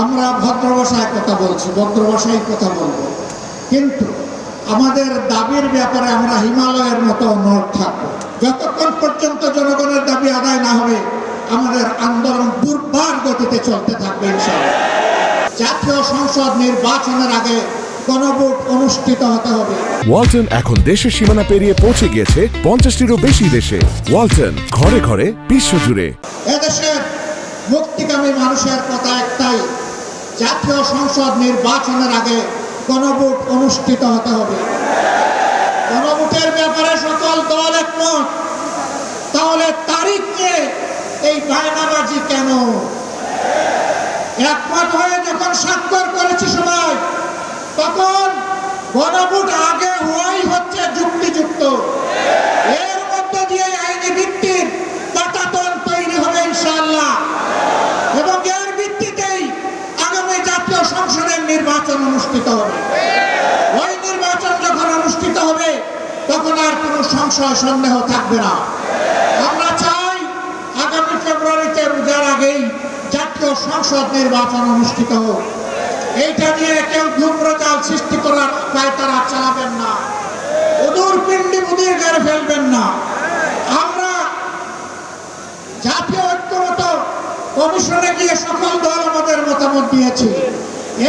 আমরা ভদ্র ভাষায় কথা বলছি ভদ্র ভাষায় কথা বলব। কিন্তু আমাদের দাবির ব্যাপারে আমরা হিমালয়ের মতো অনড় থাকব। যতক্ষণ পর্যন্ত জনগণের দাবি আদায় না হবে আমাদের আন্দোলন দুর্বার গতিতে চলতে থাকবে ইনশাআল্লাহ। জাতীয় সংসদ নির্বাচনের আগে গণভোট অনুষ্ঠিত হতে হবে। ওয়ালটন এখন দেশের সীমানা পেরিয়ে পৌঁছে গিয়েছে পঞ্চাশটিরও বেশি দেশে। ওয়ালটন ঘরে ঘরে বিশ্বজুড়ে এদেশের মুক্তিকামী মানুষের কথা একটাই জাতীয় সংসদ নির্বাচনের আগে গণভোট অনুষ্ঠিত হতে হবে। গণভোটের ব্যাপারে সকল দল একমত। তাহলে তারিখ নিয়ে এই বায়নাবাজি কেন? একমত হয়ে যখন স্বাক্ষর করেছি সবাই, তখন গণভোট আগে হওয়াই হচ্ছে যুক্তিযুক্ত এর মধ্য দিয়ে আইনি ভিত্তির পাটাতন তৈরি হবে ইনশাআল্লাহ এবং এর ভিত্তিতেই আগামী জাতীয় সংসদের নির্বাচন অনুষ্ঠিত হবে। ওই নির্বাচন যখন অনুষ্ঠিত হবে, তখন আর কোনো সংশয়, সন্দেহ থাকবে না। আমরা চাই আগামী ফেব্রুয়ারিতে রোজার আগেই জাতীয় সংসদ নির্বাচন অনুষ্ঠিত হোক। এইটা নিয়ে কেউ ধূম্রজাল সৃষ্টি করার উপায় তারা চালাবেন না। উদূর পিণ্ডি মুদির গাড়ি ফেলবেন না। আমরা জাতীয় ঐক্যমত কমিশনে গিয়ে সকল দল আমাদের মতামত দিয়েছি।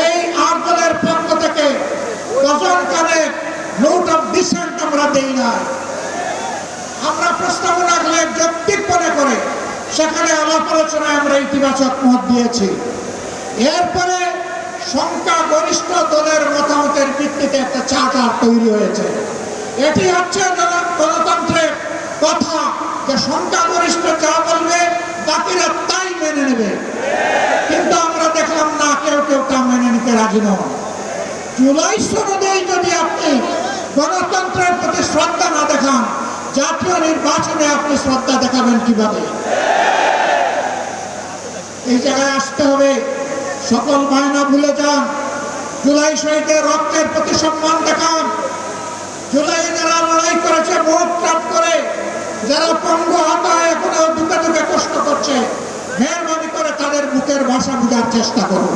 এই দলের পক্ষ থেকে ডজন কানে নোট অফ ডিসেন্ট আমরা দেই না আমরা প্রস্তাবনা যৌক্তিক মনে করে, সেখানে আলাপ আলোচনায় আমরা ইতিবাচক মত দিয়েছি। এরপরে সংখ্যা গরিষ্ঠ দলের মতামতের ভিত্তিতে একটা চার্টার তৈরি হয়েছে। এটি হচ্ছে গণতন্ত্রের কথা যে সংখ্যাগরিষ্ঠ যা বলবে, বাকিরা তাই মেনে নেবে কিন্তু আমরা দেখলাম না কেউ কেউ তা মেনে নিতে রাজি নয় জুলাই সনদেই যদি আপনি গণতন্ত্রের প্রতি শ্রদ্ধা না দেখান, জাতীয় নির্বাচনে আপনি শ্রদ্ধা দেখাবেন কীভাবে? এই জায়গায় আসতে হবে। সকল বায়না ভুলে যান। জুলাই শহীদের রক্তের প্রতি সম্মান দেখান। জুলাই যারা লড়াই করেছে, ভোট ত্যাগ করে, যারা পঙ্গ হাত এখনও দুঃখে দুঃখে কষ্ট করছে, মেহরবানি করে তাদের বুকের ভাষা বোঝার চেষ্টা করুন।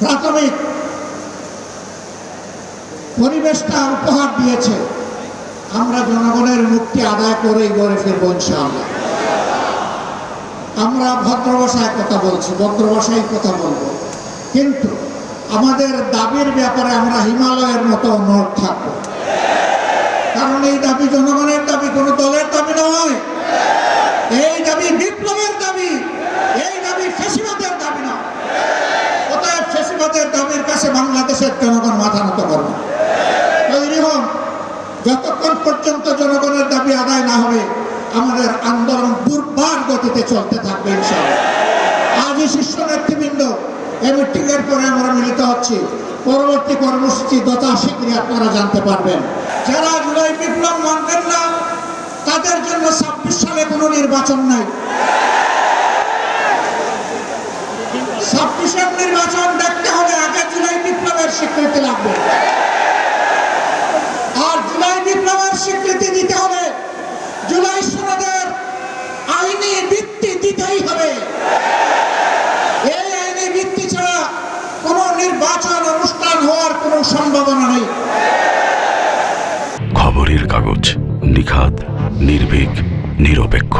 প্রাথমিক পরিবেশটা উপহার দিয়েছে। আমরা জনগণের মুক্তি আদায় করেই গড়ে ফিরবো ইনশাআল্লাহ। আমরা ভদ্র ভাষায় কথা বলছি ভদ্র ভাষায় কথা বলব। কিন্তু আমাদের দাবির ব্যাপারে আমরা হিমালয়ের মতো অনড় থাকব। কারণ এই দাবি জনগণের দাবি, কোনো দলের দাবি নয় এই দাবি বিপ্লবের দাবি এই দাবি ফেসিবাদের দাবি নয় অতএব ফেসিবাদের দাবির কাছে বাংলাদেশের জনগণ মাথা নত করবে। হন যতক্ষণ পর্যন্ত জনগণের দাবি আদায় না হবে, আমাদের আন্দোলন দুর্বার গতিতে চলতে থাকবে ইনশাআল্লাহ। আজই শীর্ষ নেতৃবৃন্দ, এই মিটিং এর পরে আমরা মিলিত হচ্ছি। পরবর্তী কর্মসূচি যথা শীঘ্রই আপনারা জানতে পারবেন। যারা জুলাই বিপ্লব মানবেন না, তাদের জন্য ছাব্বিশ সালে কোনো নির্বাচন নাই ছাব্বিশের নির্বাচন দেখতে হলে আগে জুলাই স্বীকৃতি লাগবে। আর জুলাই বিপ্লবের স্বীকৃতি দিতে হবে। জুলাই সনদের আইনি ভিত্তি দিতেই হবে। এই আইনি ভিত্তি ছাড়া কোনো নির্বাচন অনুষ্ঠান হওয়ার কোনো সম্ভাবনা নেই। খবরের কাগজ নিখাত নির্ভীক, নিরপেক্ষ।